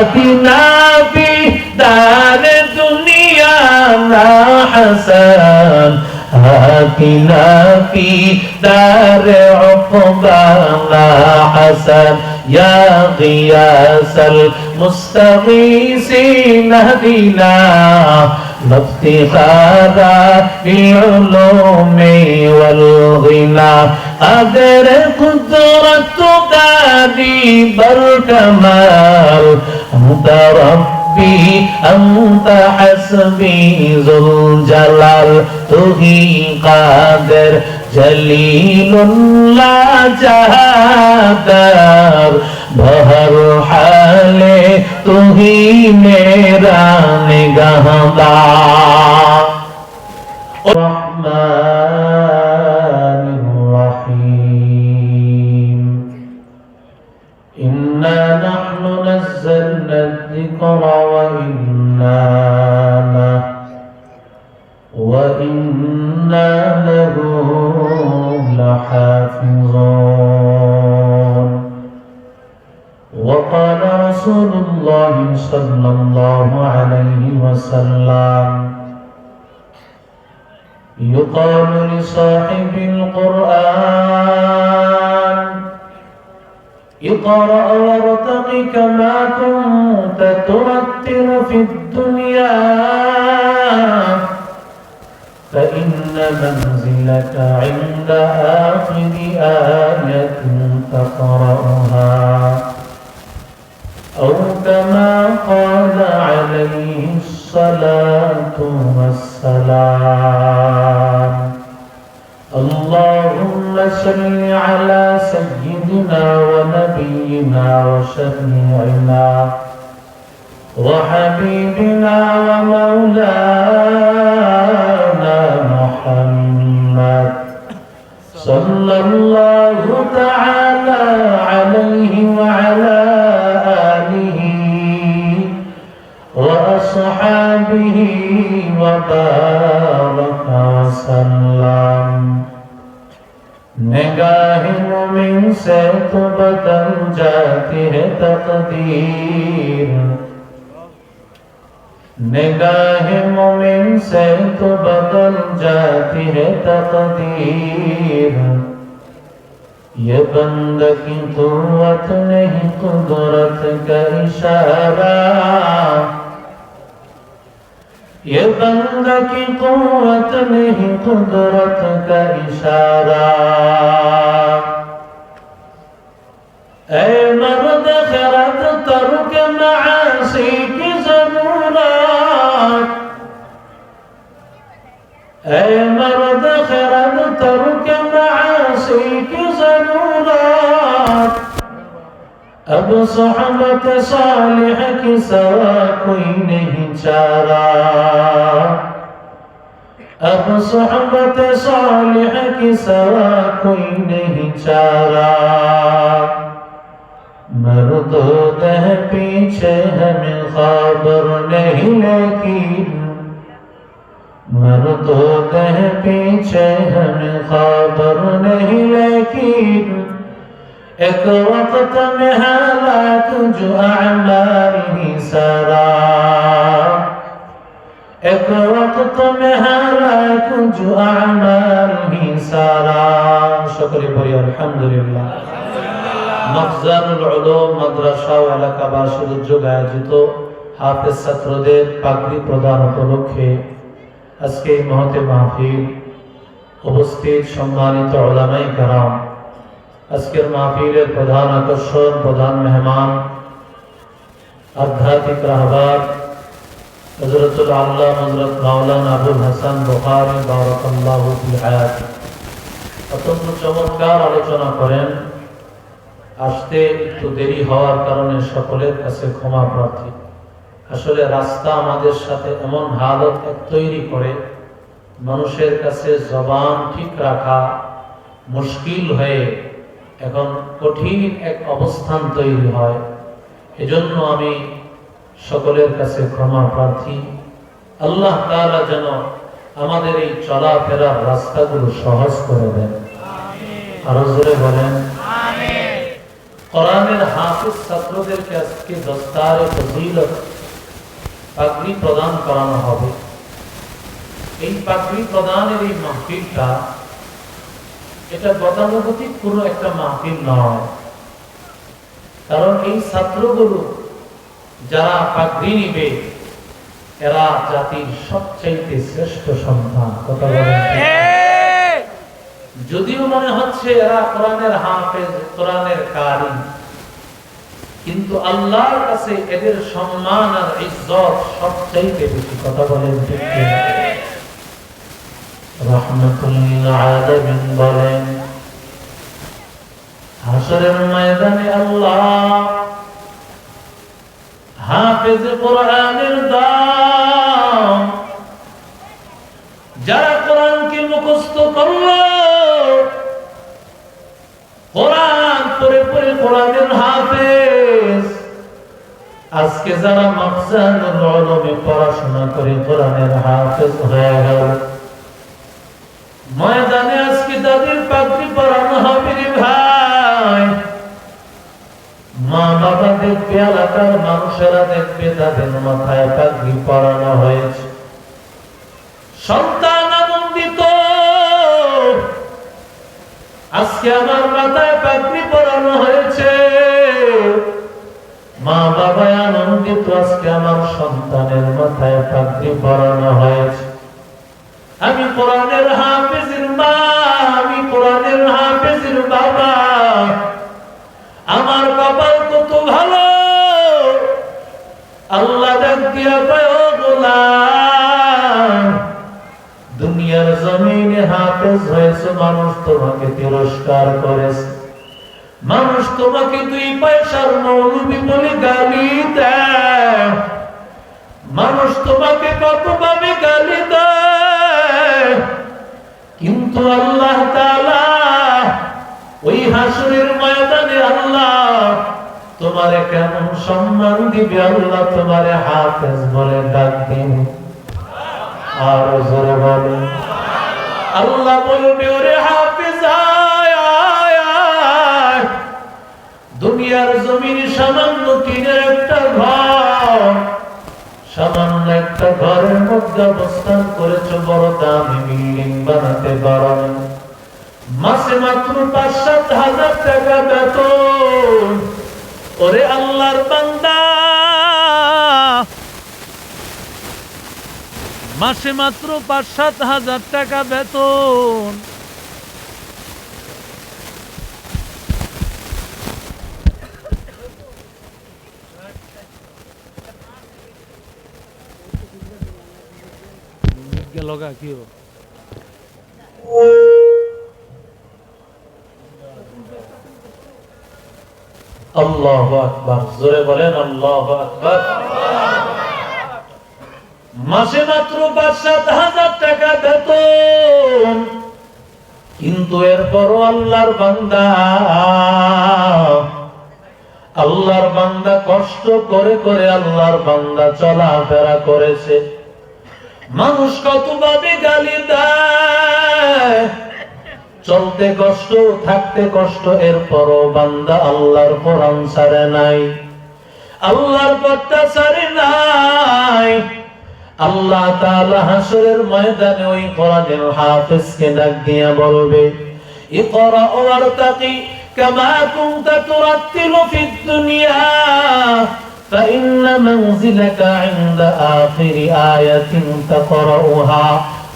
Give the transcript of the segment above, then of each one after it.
آتنا في دار الدنيا نا حسن آتنا في دار عقبانا حسن يا غياث المستغيثين اهدنا لافتخارا بالعلوم والغنى أدر قدرة دادي بالكمال أنت ربي أنت حسبي ذو الجلال تهي قادر جليل لا جهادر بہر حال تو ہی میرا نگہدار رحمان رسول الله صلى الله عليه وسلم يقال لصاحب القرآن اقرأ وارتق كما كنت ترتل في الدنيا فإن منزلك عند آخر آية تقرأها والسلام اللهم صل على سيدنا ونبينا وشفيعنا وحبيبنا ومولانا محمد. صلى الله تطهیرا نگاہ مومن سے تو بدل جاتی ہے تقدیر یہ بند کی قوت نہیں قدرت کا اشارہ یہ بند کی قوت نہیں قدرت کا اشارہ اے مرد معاصی کی ضرورت اے مرد خرد ترک معاصی کی ضرورت اب صحبت صالح کی سوا کوئی نہیں چارہ اب صحبت صالح سوا کوئی نہیں مردود ہے پیچھے ہمیں خبر نہیں لیکن مردود ہے پیچھے ہمیں خبر نہیں لیکن ایک وقت میں حالات جو اعمال ہی سرا ایک وقت میں حالات جو اعمال ہی سرا شکر بھائی الحمدللہ মফজানুল উলুম মাদ্রাসা ও এলাকাবাসীর উদ্যোগে আয়োজিত হাফেজ ছাত্রদের পাগড়ি প্রদান উপলক্ষে আজকে এই মহতে মাহফিল উপস্থিত সম্মানিত ওলামাই কারাম। আজকের মাহফিলের প্রধান আকর্ষণ, প্রধান মেহমান, আধ্যাত্মিক রাহবার হজরতুল আল্লাহ হজরত মাওলানা আবুল হাসান বুখারী, বারাকাল্লাহু অত্যন্ত চমৎকার আলোচনা করেন আসতে একটু দেরি হওয়ার কারণে সকলের কাছে ক্ষমা প্রার্থী। আসলে রাস্তা আমাদের সাথে এমন হালত তৈরি করে, মানুষের কাছে জবান ঠিক রাখা মুশকিল হয়ে এখন কঠিন এক অবস্থান তৈরি হয়। এজন্য আমি সকলের কাছে ক্ষমা প্রার্থী। আল্লাহ তাআলা যেন আমাদের এই চলাফেরার রাস্তাগুলো সহজ করে দেন। আরও জোরে বলেন কোরআনের হাফিজ ছাত্রদেরকে আজকে পাগড়ি প্রদান করানো হবে। এই পাগড়ি প্রদানের এই মাহফিলটা, এটা গতানুগতিক কোনো একটা মাহফিল নয়। কারণ এই ছাত্রগুলো যারা পাগড়ি নিবে, এরা জাতির সবচাইতে শ্রেষ্ঠ সন্তান। কথা বলেন? যদিও মনে হচ্ছে এরা কোরআনের হাফেজ, কোরআনের কারি, কিন্তু আল্লাহর কাছে এদের সম্মান আর ইজ্জত সবচাইতে বেশি কথা বলেন আলামিন বলেন হাসরের ময়দানে আল্লাহ হাফেজ কোরআনের দাম, যারা কোরআনকে মুখস্থ করল আজকে যারা মাকসানুল উলুমে পড়াশোনা করে কোরআনের হাফেজ হয়ে গেল। ময়দানে আজকে তাদের পাগড়ি পরানো হবে রে ভাই। মা বাবা দেখবে, এলাকার মানুষেরা দেখবে, তাদের মাথায় পাগড়ি পরানো হয়েছে। সন্তান আনন্দিত। আজকে আমার মাথায় পাগড়ি পরানো হয়েছে। মা বাবা আনন্দিত আজকে আমার সন্তানের মাথায় পাগড়ি পরানো হয়েছে। আমি কোরআনের হাফেজের মা, আমি কোরআনের হাফেজের বাবা। আমার কপাল কত ভালো, আল্লাহ দুনিয়ার জমিনে হাফেজ হয়েছে, মানুষ তোমাকে তিরস্কার করেছে। মানুষ, তোমাকে দুই পয়সার মৌলবি বলে গালি মানুষ, তোমাকে কত ভাবে গালি কিন্তু আল্লাহ ওই হাসরের ময়দানে আল্লাহ তোমারে কেমন সম্মান দিবে? আল্লাহ তোমারে হাফেজ বলে ডাক দিন। আর জোরে বলে আল্লাহ বলবে, ওরে হাফেজ দুনিয়ার জমিন সামান্য টিনের একটা ঘর। সামান্য একটা ঘরের মধ্যে অবস্থান করেছ, বড় দামি বিল্ডিং বানাতে পারো। মাসে মাত্র পাঁচ সাত হাজার টাকা বেতন। ওরে আল্লাহর বান্দা। মাসে মাত্র পাঁচ সাত হাজার টাকা বেতন। মাসে মাত্র পাঁচ হাজার টাকা বেতন। কিন্তু এরপরও আল্লাহর বান্দা আল্লাহর বান্দা কষ্ট করে করে আল্লাহর বান্দা চলাফেরা করেছে। মানুষ কতভাবে গালি চলতে কষ্ট, থাকতে কষ্ট, এরপরও বান্দা আল্লাহর কোরআন ছাড়ে নাই। আল্লাহর পথটা ছাড়ে নাই। আল্লাহ তাআলা হাসরের ময়দানে ওই কোরআনের হাফেজকে ডাক দিয়া বলবে, ইকরা ওয়ারতাকি কামা কুনতা তুরাত্তিলু ফিদ দুনিয়া। فإن منزلك عند آخر آية تقرأها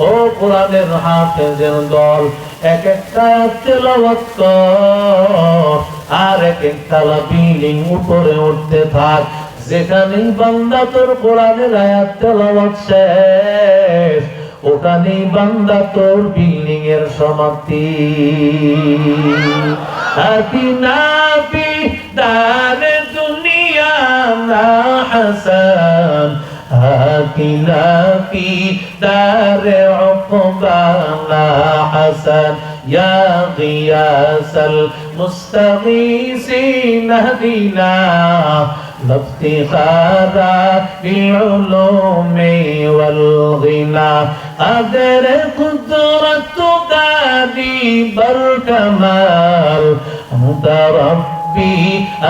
ও কোরআনের হাফেজের দল এক একটা তেলাওয়াত কর আর এক একটা বিল্ডিং উপরে উঠতে থাক যেখানেই বান্দা তোর কোরআনের আয়াত তেলাওয়াত শেষ ওখানেই বান্দা তোর বিল্ডিং এর সমাপ্তি আতিনা ফি দারে لا حسن. هاتنا في دار عقبانا حسن. يا غياث المستغيثين اهدنا لا بالعلوم والغنى. أدرك قدرة داري بركمال أنت রব্বি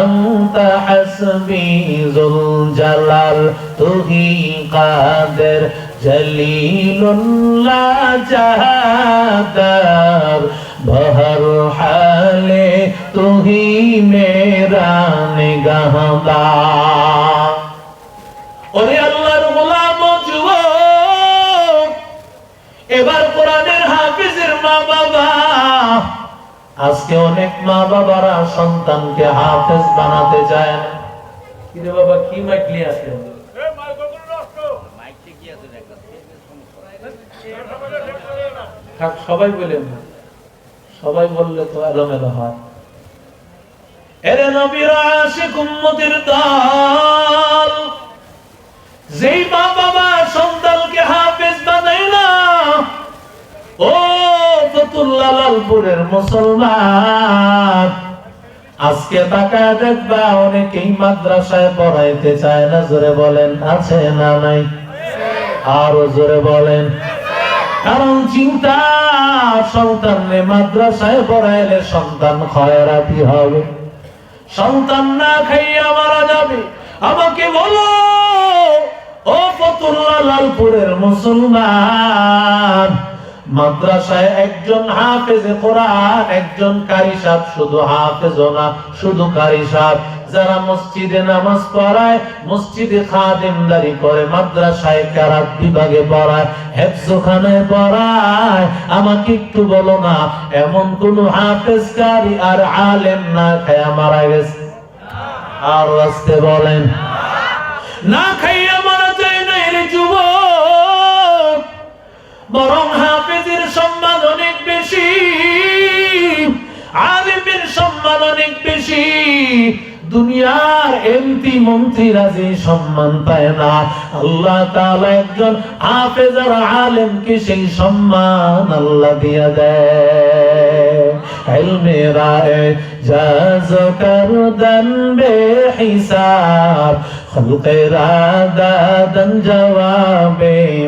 আনতা হাসবি জুল জালাল তুহি কাদের জলিলুল্লাহ জাহাদার বহর হালে তুহি মেরা নিগাহদার। ওরে আল্লাহর গোলাম ও যুবক, এবার কোরআনের হাফিজের মা বাবা আজকে অনেক মা বাবারা সন্তানকে হাফেজ বানাতে চায় না। কিরে বাবা কি মাইকলি আছে থাক সবাই বলেন না। সবাই বললে তো এলোমেলো হয়। এরে নবীর আশিক উম্মতের দল যেই মা বাবা সন্তানকে হাফেজ বানাই না ও ফতুল্লাহ লালপুরের মুসলমান, আজকে তাকায় দেখবা অনেকেই মাদ্রাসায় পড়াইতে চায় না, জোরে বলেন, আছে না নাই? আরও জোরে বলেন। কারণ চিন্তা সন্তানকে মাদ্রাসায় পড়াইলে সন্তান খয়রাতি হবে। সন্তান না খাইয়া মারা যাবে। আমাকে বলো, ও ফতুল্লাহ লালপুরের মুসলমান মাদ্রাসায় একজন হাফেজে কোরআন, একজন কারি সাহেব শুধু হাফেজ না, শুধু কারি সাহেব। যারা মসজিদে নামাজ পড়ায়, মসজিদে খাদেমদারি করে, মাদ্রাসায় কারাত বিভাগে পড়ায় পড়ায়, আমাকে একটু বলো না, এমন কোন হাফেজ কারি আর আলেম না খায়া মারা গেছে? আর আসতে বলেন। না খাইয়া দুনিয়ার এমপি মন্ত্রীরা যে সম্মান পায় না আল্লাহ তাআলা একজন হাফেজ আর আলেমকে সেই সম্মান আল্লাহ দিয়া দেয় ইলমে রায় জাজ করদন বেহিসাব خلق رادادا جواب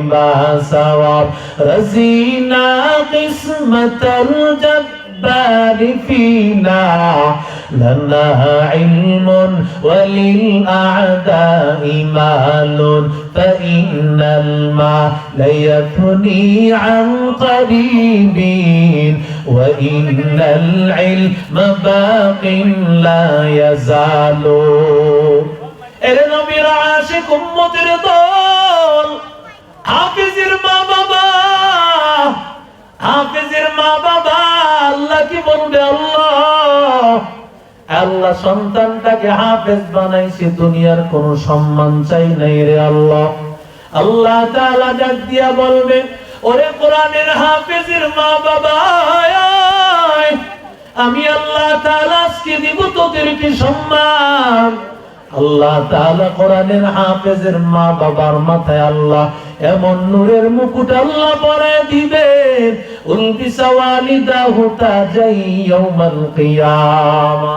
باسواب رزينا قسمة الجبار فينا لنا علم وللأعداء مال فإن المال يثني عن قريب وإن العلم باق لا يزال এরে নবীর আশিক উম্মতের দল হাফিজের মা বাবা হাফিজের মা বাবা আল্লাহ কি বলবে আল্লাহ আল্লাহ সন্তানটাকে হাফেজ বানাইছে, দুনিয়ার কোন সম্মান চাই নাই রে আল্লাহ আল্লাহ তাআলা ডাক দিয়া বলবে, ওরে কোরআনের হাফেজের মা বাবা। আমি আল্লাহ তাআলা আজকে দিব তোদেরকে সম্মান আল্লাহ তাআলা কোরআনের হাফেজের মা বাবার মাথায় আল্লাহ এমন নূরের মুকুট আল্লাহ পরে দিবেন উলবিসা ওয়ালিদাহু তাজাই ইয়াউমাল কিয়ামা